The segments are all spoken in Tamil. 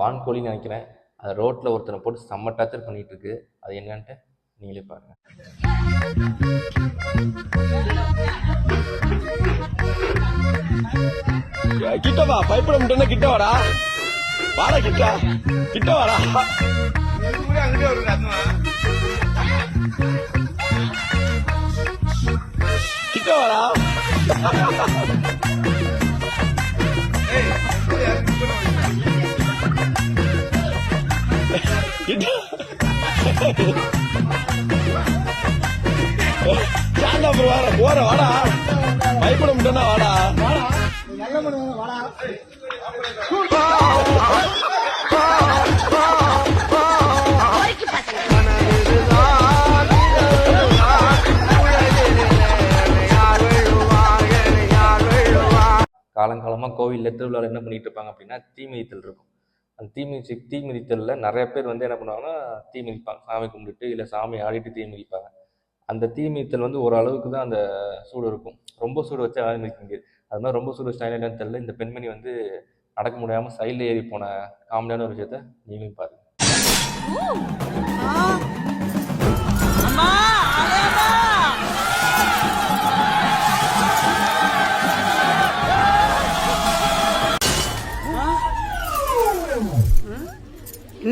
வான்கோழின்னு நினைக்கிறேன். அதை ரோட்டில் ஒருத்தனை போட்டு செம்ம டார்ச்சர் பண்ணிட்டு இருக்கு அது என்னன்ட்டு நீங்களே பாருங்க. கிட்ட வா. பயப்பட முடியும்னா கிட்ட வாடா. வாடா கிட்ட. கிட்ட வாடா. கிட்ட வாடா. கிட்ட அப்புறம் வாடா போற வாடா பயப்பட முடியும்னா வாடா காலங்காலமாக கோவிலில் திருவிழாவில் என்ன பண்ணிட்டு இருப்பாங்க அப்படின்னா தீ மிதித்தல் இருக்கும். அந்த தீ தீ மிதித்தலில் நிறைய பேர் வந்து என்ன பண்ணுவாங்கன்னா தீ மிதிப்பாங்க. சாமி கும்பிட்டுட்டு இல்லை சாமி ஆடிட்டு தீ மிதிப்பாங்க. அந்த தீ மிதித்தல் வந்து ஓரளவுக்கு தான் அந்த சூடு இருக்கும். ரொம்ப சூடு வச்சு யாரும் மிதிக்க முடியாது. அது மாதிரி ரொம்ப சூடு வச்சா என்னன்னு தெரியல இந்த பெண்மணி வந்து நடக்க முடியாமல் சைடில் ஏறி போன காமெடியான ஒரு விஷயத்த நீங்களும் பாருங்க.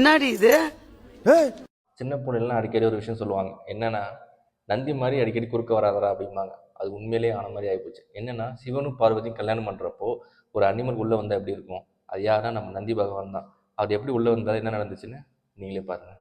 என்னடி இது சின்ன பொண்ணுலாம் அடிக்கடி ஒரு விஷயம் சொல்லுவாங்க என்னன்னா நந்தி மாதிரி அடிக்கடி குறுக்க வராதரா அப்படிம்பாங்க அது உண்மையிலேயே ஆன மாதிரி ஆகிப்போச்சு என்னன்னா சிவனும் பார்வதியும் கல்யாணம் பண்ணுறப்போ ஒரு அனிமல் உள்ளே வந்தால் எப்படி இருக்கும் அது யாருன்னா நம்ம நந்தி பகவான் தான் அது எப்படி உள்ளே வந்தால் என்ன நடந்துச்சுன்னு நீங்களே பாருங்க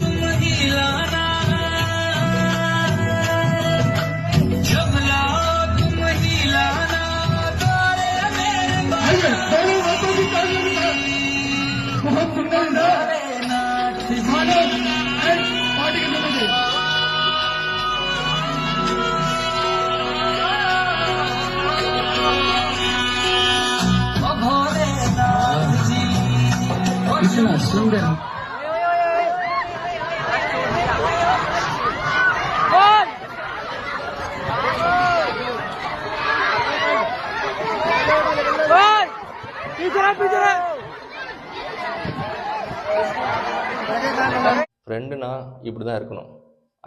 ஃப்ரெண்டுனா இப்படி தான் இருக்கணும்.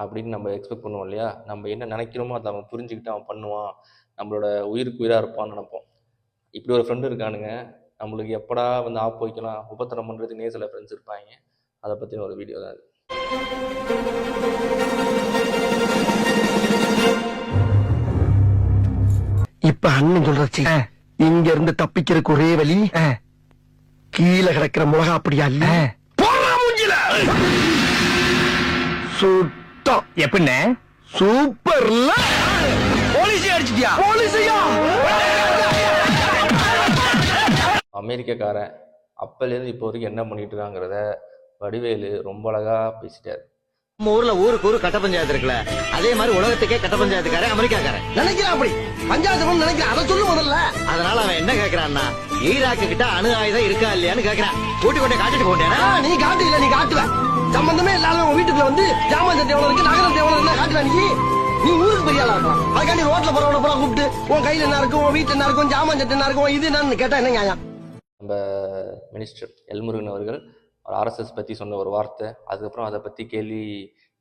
அப்படின்னு நம்ம எக்ஸ்பெக்ட் பண்ணுவோம் இல்லையா? நம்ம என்ன நினைக்கிறோமோ அதை அவன் புரிஞ்சுக்கிட்டு அவன் பண்ணுவான். நம்மளோட உயிருக்கு உயிராக இருப்பான்னு நினைப்போம். இப்படி ஒரு ஃப்ரெண்டு இருக்கானுங்க. நம்மளுக்கு எப்படா வந்து ஆப் வைக்கலாம் உபத்திரம் பண்ணுறதுக்குனே சில ஃப்ரெண்ட்ஸ் இருப்பாங்க. அதை பற்றின ஒரு வீடியோ தான் இது இப்ப அண்ணன் சொல்றச்சு. இங்க இருந்து தப்பிக்கிறதுக்கு ஒரே வழி கீழே கிடக்கிற மிளகா அப்படியா இல்ல சுத்தம். எப்படின்னு சூப்பர்ல போலீஸ் அடிச்சிட்டியா? போலீஸையா? அமெரிக்கக்காரன் அப்போலேருந்து இப்போ வரைக்கும் என்ன பண்ணிட்டு இருக்காங்கிறத வடிவேலு ரொம்ப அழகாக பேசிட்டார். நம்ம ஊர்ல ஊருக்கு ஊரு கட்ட பஞ்சாயத்து இருக்குல்ல அதே மாதிரி உலகத்துக்கே கட்ட பஞ்சாயத்துக்காரன் அமெரிக்காக்காரன். நினைக்கிறேன் அப்படி. பஞ்சாயத்து நினைக்கிறேன். அதை சொல்லு முதல்ல. அதனால அவன் என்ன கேக்குறான்னா ஈராக்கு கிட்ட அணு ஆயுதம் இருக்கா இல்லையான்னு கேக்குறான். கூட்டி கொண்டே காட்டிட்டு போட்டேனா நீ காட்டு இல்ல நீ காட்டுவ. சம்பந்தமே இல்லாத உன் வீட்டுக்குள்ள வந்து ஜாமான் எவ்வளவு இருக்கு நகரம் எவ்வளவு இருந்தா காட்டுவ நீ. நீ ஊருக்கு பெரிய ஆளா இருக்கலாம் அதுக்காண்டி ரோட்ல போறவன பூரா கூப்பிட்டு உன் கையில என்ன இருக்கும் உன் வீட்டுல என்ன இருக்கும் ஜாமான் சட்டை என்ன இருக்கும் இது என்னன்னு கேட்டா என்ன நியாயம்? நம்ம மினிஸ்டர் எல்முருகன் அவர்கள் ஒரு ஆர்எஸ்எஸ் பற்றி சொன்ன ஒரு வார்த்தை அதுக்கப்புறம் அதை பற்றி கேள்வி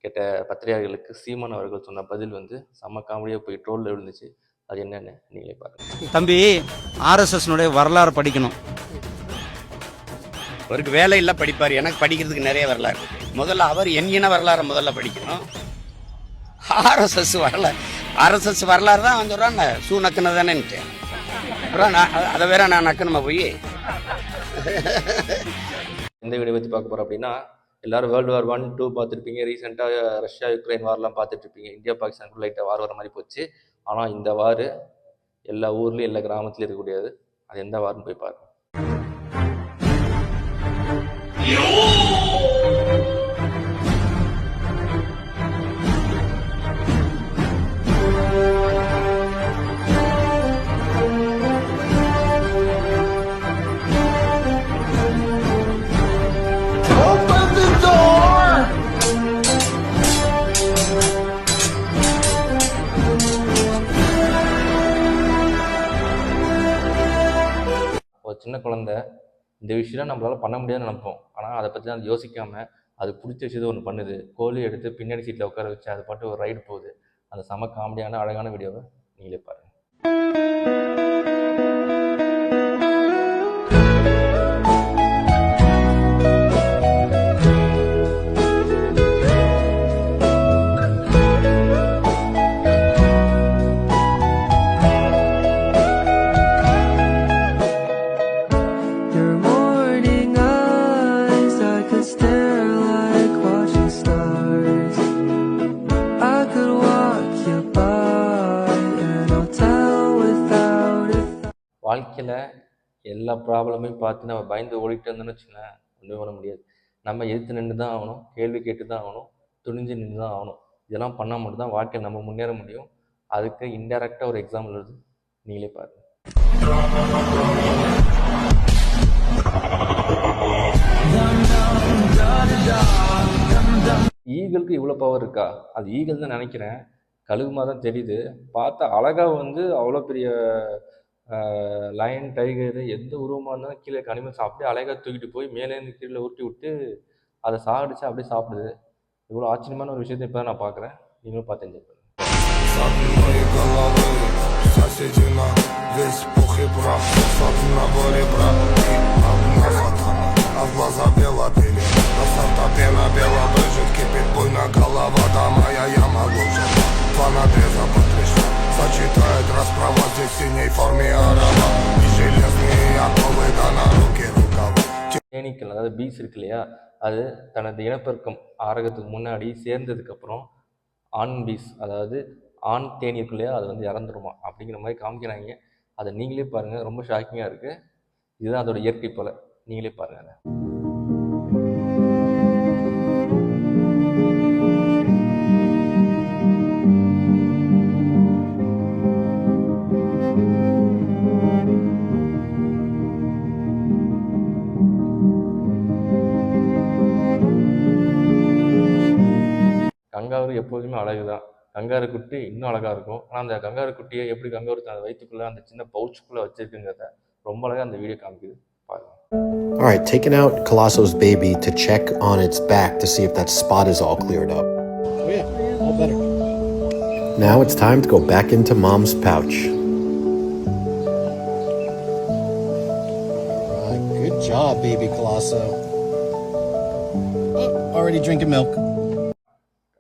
கேட்ட பத்திரிகையாளர்களுக்கு சீமான் அவர்கள் சொன்ன பதில் வந்து செம்ம காமெடியாக போய் ட்ரோலில் விழுந்துச்சு. அது என்னன்னு நீங்களே பாருங்க. தம்பி ஆர்எஸ்எஸ்னுடைய வரலாறு படிக்கணும். அவருக்கு வேலை இல்லை படிப்பார். எனக்கு படிக்கிறதுக்கு நிறைய வரலாறு. முதல்ல அவர் என் இன வரலாறை முதல்ல படிக்கணும். ஆர்எஸ்எஸ் வரலாறு. ஆர்எஸ்எஸ் வரலாறு தான் அவன் சொல்கிறான் சூ நக்குன தானேன்ட்டு அப்புறம் நான் அதை வேற நான் நக்கணுமா போய்? எந்த வீடியோ பற்றி பார்க்க போகிறோம் அப்படின்னா எல்லாரும் வேர்ல்டு வார் ஒன் டூ பார்த்துருப்பீங்க. ரீசெண்டாக ரஷ்யா யுக்ரைன் வார்லாம் பார்த்துட்ருப்பீங்க இந்தியா பாகிஸ்தான் லைட்டாக வார் வர மாதிரி போச்சு. ஆனால் இந்த வார் எல்லா ஊர்லேயும் எல்லா கிராமத்துலையும் இருக்கக்கூடியது அது எந்த வார்னு போய் பாருங்க சின்ன குழந்தை இந்த விஷயம் நம்மளால் பண்ண முடியாதுன்னு நினைப்போம். ஆனால் அதை பற்றி தான் யோசிக்காமல் அது பிடிச்ச விஷயத்தை ஒன்று பண்ணுது. கோழி எடுத்து பின்னாடி சீட்டில் உட்கார வச்சு அது பாட்டு ஒரு ரைடு போகுது. அந்த செம காமெடியான அழகான வீடியோவை நீங்களே பாருங்கள் வாழ்க்கையில் எல்லா ப்ராப்ளமையும் பார்த்து நம்ம பயந்து ஓடிட்டு இருந்தோம்னு வச்சுக்கோங்களேன் ஒன்றுமே பண்ண முடியாது. நம்ம எதிர்த்து நின்று தான் ஆகணும் கேள்வி கேட்டு தான் ஆகணும் துணிஞ்சு நின்று தான் ஆகணும். இதெல்லாம் பண்ணால் மட்டும்தான் வாழ்க்கையில் நம்ம முன்னேற முடியும். அதுக்கு இன்டெரக்டாக ஒரு எக்ஸாம்பிள் வருது. நீங்களே பாருங்கள் ஈகிளுக்கு இவ்வளோ பவர் இருக்கா? அது ஈகிள் தான் நினைக்கிறேன். கழுகு தான் தெரியுது. பார்த்தா அழகாக வந்து அவ்வளோ பெரிய லயன் டைகர் எந்த உருவமாக இருந்தாலும் கீழே அனிமல்ஸ் அப்படியே அழகாக தூக்கிட்டு போய் மேலேருந்து கீழே உருட்டி விட்டு அதை சாகடிச்சு அப்படியே சாப்பிடுது. இவ்வளோ ஆச்சரியமான ஒரு விஷயத்தை இப்போ தான் நான் பார்க்குறேன். நீங்களும் பார்த்து என்ஜாய் பண்ணுங்க தேனீக்கள் அதாவது பீஸ் இருக்கு இல்லையா? அது தனது இனப்பெருக்கம் ஆரகத்துக்கு முன்னாடி சேர்ந்ததுக்கப்புறம் ஆண் பீஸ் அதாவது ஆண் தேனி இருக்கு இல்லையா அது வந்து இறந்துருமா? அப்படிங்கிற மாதிரி காமிக்கிறாங்க. அதை நீங்களே பாருங்கள் ரொம்ப ஷாக்கிங்காக இருக்குது இதுதான் அதோட இயற்கை போல். நீங்களே பாருங்கள் எப்போதுமே அழகு தான் கங்காரு குட்டி இன்னும் அழகாக இருக்கும் ஆனால் அந்த கங்காரு குட்டியை எப்படி கங்காரு தன் வயிற்றுக்குள்ளே அந்த சின்ன பவுச்சுக்குள்ளே வச்சிருக்குங்கிறத ரொம்ப அழகாக அந்த வீடியோ காமிக்குது பாருங்க All right, taking out Colosso's baby to check on its back to see if that spot is all cleared up. Oh yeah, all better. Now it's time to go back into mom's pouch. All right, good job, baby Colosso. Oh, already drinking milk.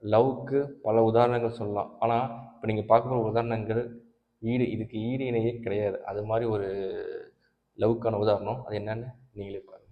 லவ்க்கு பல உதாரணங்கள் சொல்லலாம். ஆனால் இப்போ நீங்கள் பார்க்குற உதாரணங்கள் ஈடு இதுக்கு ஈடு இணையே கிடையாது. அது மாதிரி ஒரு லவ்க்கான உதாரணம். அது என்னன்னு நீங்களே பாருங்கள்